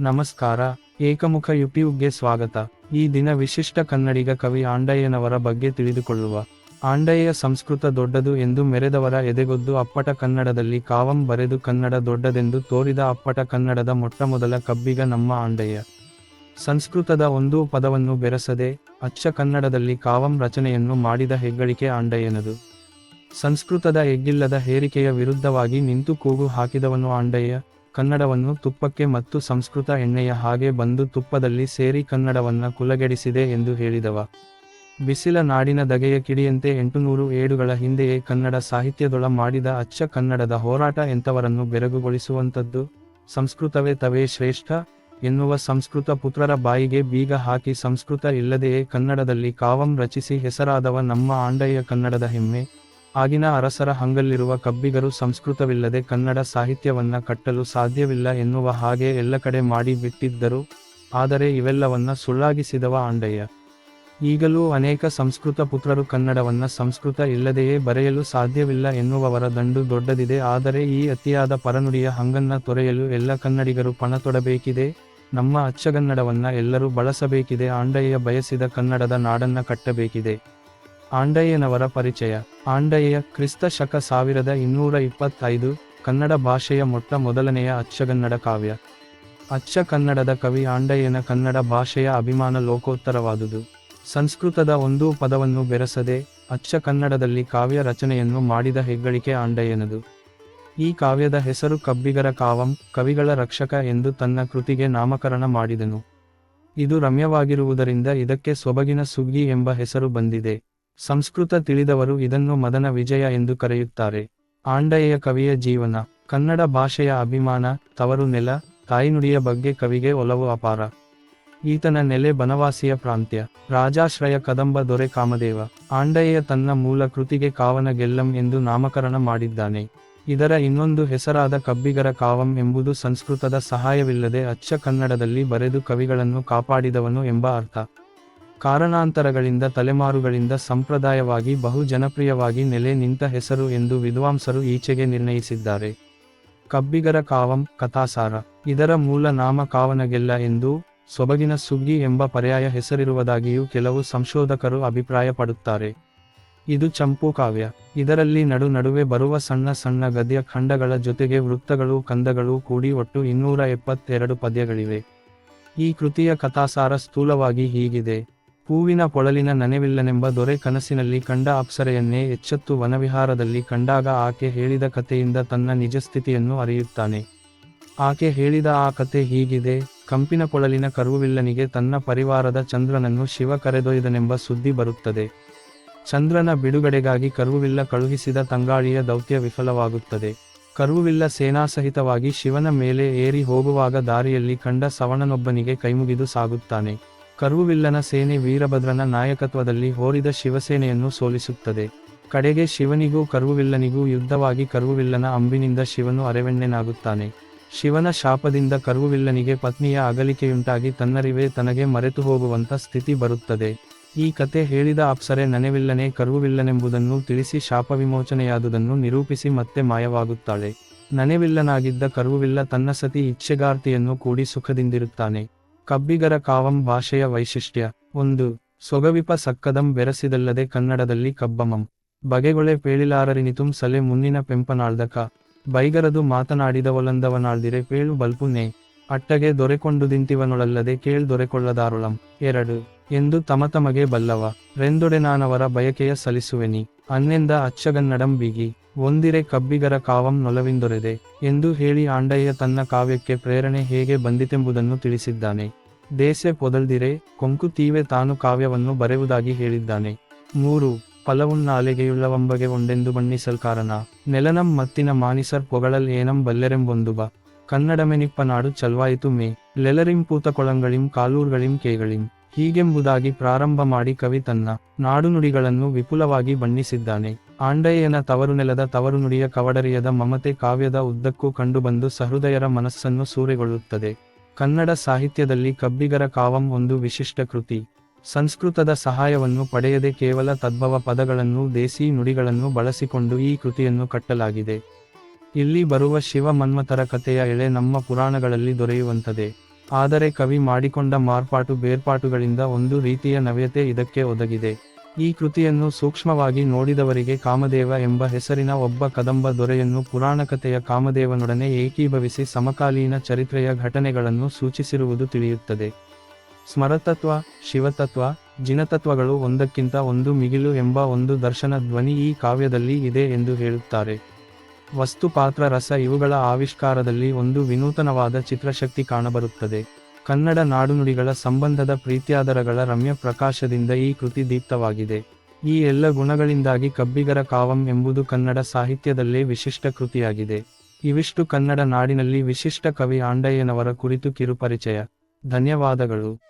ನಮಸ್ಕಾರ, ಏಕಮುಖ ಯುಟ್ಯೂಬ್ಗೆ ಸ್ವಾಗತ. ಈ ದಿನ ವಿಶಿಷ್ಟ ಕನ್ನಡಿಗ ಕವಿ ಆಂಡಯ್ಯನವರ ಬಗ್ಗೆ ತಿಳಿದುಕೊಳ್ಳುವ. ಆಂಡಯ್ಯ ಸಂಸ್ಕೃತ ದೊಡ್ಡದು ಎಂದು ಮೆರೆದವರ ಎದೆಗೊದ್ದು ಅಪ್ಪಟ ಕನ್ನಡದಲ್ಲಿ ಕಾವಂ ಬರೆದು ಕನ್ನಡ ದೊಡ್ಡದೆಂದು ತೋರಿದ ಅಪ್ಪಟ ಕನ್ನಡದ ಮೊಟ್ಟಮೊದಲ ಕಬ್ಬಿಗ ನಮ್ಮ ಆಂಡಯ್ಯ. ಸಂಸ್ಕೃತದ ಒಂದೂ ಪದವನ್ನು ಬೆರೆಸದೆ ಅಚ್ಚ ಕನ್ನಡದಲ್ಲಿ ಕಾವಂ ರಚನೆಯನ್ನು ಮಾಡಿದ ಹೆಗ್ಗಳಿಕೆ ಆಂಡಯ್ಯನದು. ಸಂಸ್ಕೃತದ ಎಗ್ಗಿಲ್ಲದ ಹೇರಿಕೆಯ ವಿರುದ್ಧವಾಗಿ ನಿಂತು ಕೂಗು ಹಾಕಿದವನು ಆಂಡಯ್ಯ. ಕನ್ನಡವನ್ನು ತುಪ್ಪಕ್ಕೆ ಮತ್ತು ಸಂಸ್ಕೃತ ಎಣ್ಣೆಯ ಹಾಗೆ ಬಂದು ತುಪ್ಪದಲ್ಲಿ ಸೇರಿ ಕನ್ನಡವನ್ನ ಕುಲಗೆಡಿಸಿದೆ ಎಂದು ಹೇಳಿದವ. ಬಿಸಿಲ ನಾಡಿನ ದಗೆಯ ಕಿಡಿಯಂತೆ ಎಂಟುನೂರು ಏಡುಗಳ ಹಿಂದೆಯೇ ಕನ್ನಡ ಸಾಹಿತ್ಯದೊಳ ಮಾಡಿದ ಅಚ್ಚ ಕನ್ನಡದ ಹೋರಾಟ ಎಂಥವರನ್ನು ಬೆರಗುಗೊಳಿಸುವಂಥದ್ದು? ಸಂಸ್ಕೃತವೇ ತವೇ ಶ್ರೇಷ್ಠ? ಎನ್ನುವ ಸಂಸ್ಕೃತ ಪುತ್ರರ ಬಾಯಿಗೆ ಬೀಗ ಹಾಕಿ ಸಂಸ್ಕೃತ ಇಲ್ಲದೆಯೇ ಕನ್ನಡದಲ್ಲಿ ಕಾವಂ ರಚಿಸಿ ಹೆಸರಾದವ ನಮ್ಮ ಆಂಡಯ್ಯ ಕನ್ನಡದ ಹೆಮ್ಮೆ. ಆಗಿನ ಅರಸರ ಹಂಗಲ್ಲಿರುವ ಕಬ್ಬಿಗರು ಸಂಸ್ಕೃತವಿಲ್ಲದೆ ಕನ್ನಡ ಸಾಹಿತ್ಯವನ್ನ ಕಟ್ಟಲು ಸಾಧ್ಯವಿಲ್ಲ ಎನ್ನುವ ಹಾಗೆ ಎಲ್ಲ ಕಡೆ ಮಾಡಿ ಬಿಟ್ಟಿದ್ದರು, ಆದರೆ ಇವೆಲ್ಲವನ್ನ ಸುಳ್ಳಾಗಿಸಿದವ ಆಂಡಯ್ಯ. ಈಗಲೂ ಅನೇಕ ಸಂಸ್ಕೃತ ಪುತ್ರರು ಕನ್ನಡವನ್ನ ಸಂಸ್ಕೃತ ಇಲ್ಲದೆಯೇ ಬರೆಯಲು ಸಾಧ್ಯವಿಲ್ಲ ಎನ್ನುವವರ ದಂಡು ದೊಡ್ಡದಿದೆ, ಆದರೆ ಈ ಅತಿಯಾದ ಪರನುಡಿಯ ಹಂಗನ್ನ ತೊರೆಯಲು ಎಲ್ಲ ಕನ್ನಡಿಗರು ಪಣ ತೊಡಬೇಕಿದೆ, ನಮ್ಮ ಅಚ್ಚಗನ್ನಡವನ್ನ ಎಲ್ಲರೂ ಬಳಸಬೇಕಿದೆ, ಆಂಡಯ್ಯ ಬಯಸಿದ ಕನ್ನಡದ ನಾಡನ್ನ ಕಟ್ಟಬೇಕಿದೆ. ಆಂಡಯ್ಯನವರ ಪರಿಚಯ. ಆಂಡಯ್ಯ ಕ್ರಿಸ್ತ ಶಕ ಸಾವಿರದ ಇನ್ನೂರ ಇಪ್ಪತ್ತೈದು, ಕನ್ನಡ ಭಾಷೆಯ ಮೊಟ್ಟ ಮೊದಲನೆಯ ಅಚ್ಚಗನ್ನಡ ಕಾವ್ಯ. ಅಚ್ಚ ಕನ್ನಡದ ಕವಿ ಆಂಡಯ್ಯನ ಕನ್ನಡ ಭಾಷೆಯ ಅಭಿಮಾನ ಲೋಕೋತ್ತರವಾದುದು. ಸಂಸ್ಕೃತದ ಒಂದೂ ಪದವನ್ನು ಬೆರೆಸದೆ ಅಚ್ಚ ಕನ್ನಡದಲ್ಲಿ ಕಾವ್ಯ ರಚನೆಯನ್ನು ಮಾಡಿದ ಹೆಗ್ಗಳಿಕೆ ಆಂಡಯ್ಯನದು. ಈ ಕಾವ್ಯದ ಹೆಸರು ಕಬ್ಬಿಗರ ಕಾವಂ, ಕವಿಗಳ ರಕ್ಷಕ ಎಂದು ತನ್ನ ಕೃತಿಗೆ ನಾಮಕರಣ ಮಾಡಿದನು. ಇದು ರಮ್ಯವಾಗಿರುವುದರಿಂದ ಇದಕ್ಕೆ ಸೊಬಗಿನ ಸುಗ್ಗಿ ಎಂಬ ಹೆಸರು ಬಂದಿದೆ. ಸಂಸ್ಕೃತ ತಿಳಿದವರು ಇದನ್ನು ಮದನ ವಿಜಯ ಎಂದು ಕರೆಯುತ್ತಾರೆ. ಆಂಡಯ್ಯ ಕವಿಯ ಜೀವನ, ಕನ್ನಡ ಭಾಷೆಯ ಅಭಿಮಾನ, ತವರು ನೆಲ, ತಾಯಿನುಡಿಯ ಬಗ್ಗೆ ಕವಿಗೆ ಒಲವು ಅಪಾರ. ಈತನ ನೆಲೆ ಬನವಾಸಿಯ ಪ್ರಾಂತ್ಯ, ರಾಜಾಶ್ರಯ ಕದಂಬ ದೊರೆ ಕಾಮದೇವ ಆಂಡಯ್ಯ ತನ್ನ ಮೂಲ ಕೃತಿಗೆ ಕಾವನ ಗೆಲ್ಲಂ ಎಂದು ನಾಮಕರಣ ಮಾಡಿದ್ದಾನೆ. ಇದರ ಇನ್ನೊಂದು ಹೆಸರಾದ ಕಬ್ಬಿಗರ ಕಾವಂ ಎಂಬುದು ಸಂಸ್ಕೃತದ ಸಹಾಯವಿಲ್ಲದೆ ಅಚ್ಚ ಕನ್ನಡದಲ್ಲಿ ಬರೆದು ಕವಿಗಳನ್ನು ಕಾಪಾಡಿದವನು ಎಂಬ ಅರ್ಥ. ಕಾರಣಾಂತರಗಳಿಂದ ತಲೆಮಾರುಗಳಿಂದ ಸಂಪ್ರದಾಯವಾಗಿ ಬಹು ಜನಪ್ರಿಯವಾಗಿ ನೆಲೆ ನಿಂತ ಹೆಸರು ಎಂದು ವಿದ್ವಾಂಸರು ಈಚೆಗೆ ನಿರ್ಣಯಿಸಿದ್ದಾರೆ. ಕಬ್ಬಿಗರ ಕಾವಂ, ಕಥಾಸಾರ. ಇದರ ಮೂಲ ನಾಮ ಕಾವನಗೆಲ್ಲ ಎಂದು ಸೊಬಗಿನ ಸುಗ್ಗಿ ಎಂಬ ಪರ್ಯಾಯ ಹೆಸರಿರುವುದಾಗಿಯೂ ಕೆಲವು ಸಂಶೋಧಕರು ಅಭಿಪ್ರಾಯಪಡುತ್ತಾರೆ. ಇದು ಚಂಪು ಕಾವ್ಯ. ಇದರಲ್ಲಿ ನಡು ನಡುವೆ ಬರುವ ಸಣ್ಣ ಸಣ್ಣ ಗದ್ಯ ಖಂಡಗಳ ಜೊತೆಗೆ ವೃತ್ತಗಳು, ಕಂದಗಳು ಕೂಡಿ ಒಟ್ಟು ಇನ್ನೂರ ಎಪ್ಪತ್ತೆರಡು ಪದ್ಯಗಳಿವೆ. ಈ ಕೃತಿಯ ಕಥಾಸಾರ ಸ್ಥೂಲವಾಗಿ ಹೀಗಿದೆ. ಹೂವಿನ ಪೊಳಲಿನ ನನೆವಿಲ್ಲನೆಂಬ ದೊರೆ ಕನಸಿನಲ್ಲಿ ಕಂಡ ಅಪ್ಸರೆಯನ್ನೇ ಎಚ್ಚತ್ತು ವನವಿಹಾರದಲ್ಲಿ ಕಂಡಾಗ ಆಕೆ ಹೇಳಿದ ಕಥೆಯಿಂದ ತನ್ನ ನಿಜಸ್ಥಿತಿಯನ್ನು ಅರಿಯುತ್ತಾನೆ. ಆಕೆ ಹೇಳಿದ ಆ ಕತೆ ಹೀಗಿದೆ, ಕಂಪಿನ ಪೊಳಲಿನ ಕರುವಿಲ್ಲನಿಗೆ ತನ್ನ ಪರಿವಾರದ ಚಂದ್ರನನ್ನು ಶಿವ ಕರೆದೊಯ್ದನೆಂಬ ಸುದ್ದಿ ಬರುತ್ತದೆ. ಚಂದ್ರನ ಬಿಡುಗಡೆಗಾಗಿ ಕರುವಿಲ್ಲ ಕಳುಹಿಸಿದ ತಂಗಾಳಿಯ ದೌತ್ಯ ವಿಫಲವಾಗುತ್ತದೆ. ಕರುವಿಲ್ಲ ಸೇನಾಸಹಿತವಾಗಿ ಶಿವನ ಮೇಲೆ ಏರಿ ಹೋಗುವಾಗ ದಾರಿಯಲ್ಲಿ ಕಂಡ ಸವಣನೊಬ್ಬನಿಗೆ ಕೈಮುಗಿದು ಸಾಗುತ್ತಾನೆ. ಕರುವಿಲ್ಲನ ಸೇನೆ ವೀರಭದ್ರನ ನಾಯಕತ್ವದಲ್ಲಿ ಹೋರಿದ ಶಿವಸೇನೆಯನ್ನು ಸೋಲಿಸುತ್ತದೆ. ಕಡೆಗೆ ಶಿವನಿಗೂ ಕರುವಿಲ್ಲನಿಗೂ ಯುದ್ಧವಾಗಿ ಕರುವಿಲ್ಲನ ಅಂಬಿನಿಂದ ಶಿವನು ಅರೆವೆಣ್ಣೆನಾಗುತ್ತಾನೆ. ಶಿವನ ಶಾಪದಿಂದ ಕರುವಿಲ್ಲನಿಗೆ ಪತ್ನಿಯ ಅಗಲಿಕೆಯುಂಟಾಗಿ ತನ್ನರಿವೇ ತನಗೆ ಮರೆತು ಹೋಗುವಂತ ಸ್ಥಿತಿ ಬರುತ್ತದೆ. ಈ ಕತೆ ಹೇಳಿದ ಅಪ್ಸರೆ ನನೆವಿಲ್ಲನೆ ಕರುವಿಲ್ಲನೆಂಬುದನ್ನು ತಿಳಿಸಿ ಶಾಪವಿಮೋಚನೆಯಾದುದನ್ನು ನಿರೂಪಿಸಿ ಮತ್ತೆ ಮಾಯವಾಗುತ್ತಾಳೆ. ನನೆವಿಲ್ಲನಾಗಿದ್ದ ಕರುವಿಲ್ಲ ತನ್ನ ಸತಿ ಇಚ್ಛೆಗಾರ್ತಿಯನ್ನು ಕೂಡಿ ಸುಖದಿಂದಿರುತ್ತಾನೆ. ಕಬ್ಬಿಗರ ಕಾವಂ ಭಾಷೆಯ ವೈಶಿಷ್ಟ್ಯ. ಒಂದು, ಸೊಗವಿಪ ಸಕ್ಕದಂ ಬೆರಸಿದಲ್ಲದೆ ಕನ್ನಡದಲ್ಲಿ ಕಬ್ಬಮಂ. ಬಗೆಗೊಳೆ ಪೇಳಿಲಾರರಿನಿತುಂ ಸಲೆ ಮುನ್ನಿನ ಪೆಂಪನಾಳ್ದಕ. ಬೈಗರದು ಮಾತನಾಡಿದವಲಂದವನಾಳ್ದಿರೆ ಪೇಳು ಬಲ್ಪುನೆ ಅಟ್ಟಗೆ ದೊರೆಕೊಂಡುದಿಂತಿವನೊಳಲ್ಲದೆ ಕೇಳ್ ದೊರೆಕೊಳ್ಳದಾರುಳಂ. ಎರಡು, ಎಂದು ತಮತಮಗೆ ಬಲ್ಲವ. ರೆಂದೊಡೆನಾನವರ ಬಯಕೆಯ ಸಲಿಸುವೆನಿ. ಅನ್ನೆಂದ ಅಚ್ಚಗನ್ನಡಂ ಬಿಗಿ. ಒಂದಿರೆ ಕಬ್ಬಿಗರ ಕಾವಂ ನೊಲವಿಂದೊರೆದೆ ಎಂದು ಹೇಳಿ ಆಂಡಯ್ಯ ತನ್ನ ಕಾವ್ಯಕ್ಕೆ ಪ್ರೇರಣೆ ಹೇಗೆ ಬಂದಿತೆಂಬುದನ್ನು ತಿಳಿಸಿದ್ದಾನೆ. ದೇಸೆ ಪೊದಲ್ದಿರೆ ಕೊಂಕು ತೀವೆ ತಾನು ಕಾವ್ಯವನ್ನು ಬರೆಯುವುದಾಗಿ ಹೇಳಿದ್ದಾನೆ. ಮೂರು, ಫಲವುನ್ನಾಲೆಗೆಯುಳ್ಳವಂಬಗೆ ಒಂದೆಂದು ಬಣ್ಣಿಸಲ್ಕಾರನ, ನೆಲನಂ ಮತ್ತಿನ ಮಾನಿಸರ್ ಪೊಗಳಲ್ ಏನಂ ಬಲ್ಲೆರೆಂಬೊಂದುಬ ಕನ್ನಡಮೆನಿಪ್ಪ ನಾಡು ಚಲ್ವಾಯಿತು ಮೇ, ಲೆಲರಿಂ ಪೂತಕೊಳಂಗಳಿಂ ಕಾಲೂರ್ಗಳಿಂ ಕೇಗಳಿಂ, ಹೀಗೆಂಬುದಾಗಿ ಪ್ರಾರಂಭ ಮಾಡಿ ಕವಿ ತನ್ನ ನಾಡುನುಡಿಗಳನ್ನು ವಿಪುಲವಾಗಿ ಬಣ್ಣಿಸಿದ್ದಾನೆ. ಆಂಡಯ್ಯನ ತವರುನೆಲದ ತವರುನುಡಿಯ ಕವಡರಿಯದ ಮಮತೆ ಕಾವ್ಯದ ಉದ್ದಕ್ಕೂ ಕಂಡುಬಂದು ಸಹೃದಯರ ಮನಸ್ಸನ್ನು ಸೂರೆಗೊಳ್ಳುತ್ತದೆ. ಕನ್ನಡ ಸಾಹಿತ್ಯದಲ್ಲಿ ಕಬ್ಬಿಗರ ಕಾವಂ ಒಂದು ವಿಶಿಷ್ಟ ಕೃತಿ. ಸಂಸ್ಕೃತದ ಸಹಾಯವನ್ನು ಪಡೆಯದೆ ಕೇವಲ ತದ್ಭವ ಪದಗಳನ್ನು ದೇಸಿ ನುಡಿಗಳನ್ನು ಬಳಸಿಕೊಂಡು ಈ ಕೃತಿಯನ್ನು ಕಟ್ಟಲಾಗಿದೆ. ಇಲ್ಲಿ ಬರುವ ಶಿವ ಮನ್ಮಥರ ಕಥೆಯ ಎಳೆ ನಮ್ಮ ಪುರಾಣಗಳಲ್ಲಿ ದೊರೆಯುವಂತದೆ ಆದರೆ ಕವಿ ಮಾಡಿಕೊಂಡ ಮಾರ್ಪಾಟು ಬೇರ್ಪಾಟುಗಳಿಂದ ಒಂದು ರೀತಿಯ ನವ್ಯತೆ ಇದಕ್ಕೆ ಒದಗಿದೆ. ಈ ಕೃತಿಯನ್ನು ಸೂಕ್ಷ್ಮವಾಗಿ ನೋಡಿದವರಿಗೆ ಕಾಮದೇವ ಎಂಬ ಹೆಸರಿನ ಒಬ್ಬ ಕದಂಬ ದೊರೆಯನ್ನು ಪುರಾಣಕಥೆಯ ಕಾಮದೇವನೊಡನೆ ಏಕೀಭವಿಸಿ ಸಮಕಾಲೀನ ಚರಿತ್ರೆಯ ಘಟನೆಗಳನ್ನು ಸೂಚಿಸಿರುವುದು ತಿಳಿಯುತ್ತದೆ. ಸ್ಮರತತ್ವ, ಶಿವತತ್ವ, ಜಿನತತ್ವಗಳು ಒಂದಕ್ಕಿಂತ ಒಂದು ಮಿಗಿಲು ಎಂಬ ಒಂದು ದರ್ಶನ ಧ್ವನಿ ಈ ಕಾವ್ಯದಲ್ಲಿ ಇದೆ ಎಂದು ಹೇಳುತ್ತಾರೆ. ವಸ್ತು ಪಾತ್ರ ರಸ ಇವುಗಳ ಆವಿಷ್ಕಾರದಲ್ಲಿ ಒಂದು ವಿನೂತನವಾದ ಚಿತ್ರಶಕ್ತಿ ಕಾಣಬರುತ್ತದೆ. ಕನ್ನಡ ನಾಡುನುಡಿಗಳ ಸಂಬಂಧದ ಪ್ರೀತ್ಯಾದರಗಳ ರಮ್ಯ ಪ್ರಕಾಶದಿಂದ ಈ ಕೃತಿ ದೀಪ್ತವಾಗಿದೆ. ಈ ಎಲ್ಲ ಗುಣಗಳಿಂದಾಗಿ ಕಬ್ಬಿಗರ ಕಾವಂ ಎಂಬುದು ಕನ್ನಡ ಸಾಹಿತ್ಯದಲ್ಲೇ ವಿಶಿಷ್ಟ ಕೃತಿಯಾಗಿದೆ. ಇವಿಷ್ಟು ಕನ್ನಡ ನಾಡಿನಲ್ಲಿ ವಿಶಿಷ್ಟ ಕವಿ ಆಂಡಯ್ಯನವರ ಕುರಿತು ಕಿರುಪರಿಚಯ. ಧನ್ಯವಾದಗಳು.